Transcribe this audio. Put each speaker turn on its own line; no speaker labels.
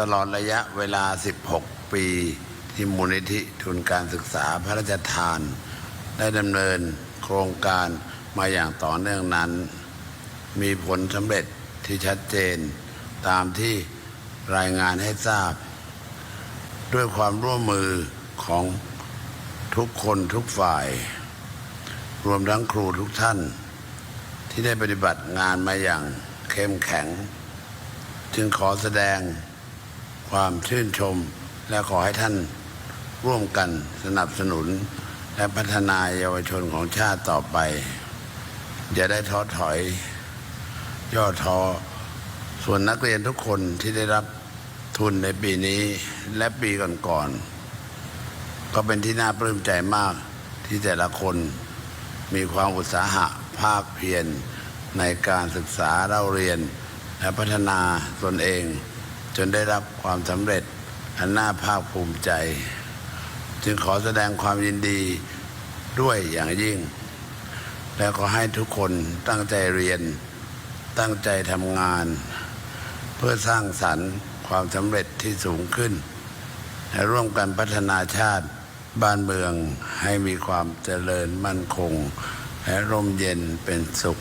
ตลอดระยะเวลา 16 ปีที่มูลนิธิทุนการศึกษาพระราชทาน ได้ดำเนินโครงการมาอย่างต่อเนื่องนั้น มีผลสำเร็จที่ชัดเจน ตามที่รายงานให้ทราบ ด้วยความร่วมมือของทุกคนทุกฝ่าย รวมทั้งครูทุกท่าน ที่ได้ปฏิบัติงานมาอย่างเข้มแข็ง จึงขอแสดง ความชื่นชม และขอให้ท่านร่วมกันสนับสนุน และพัฒนาเยาวชนของชาติต่อไป อย่าได้ท้อถอย ย่อท้อส่วนนักเรียนทุกคนที่ได้รับทุนในปีนี้และปีก่อนๆก็เป็นที่น่าปลื้มใจมากที่แต่ละคนมีความอุตสาหะภาคเพียรในการศึกษาเล่าเรียน และพัฒนาตนเอง จนได้รับความสำเร็จอันน่าภาคภูมิใจ จึงขอแสดงความยินดีด้วยอย่างยิ่ง และขอให้ทุกคนตั้งใจเรียน ตั้งใจทำงาน เพื่อสร้างสรรค์ความสำเร็จที่สูงขึ้น และร่วมกันพัฒนาชาติบ้านเมืองให้มีความเจริญมั่นคง และร่มเย็นเป็นสุข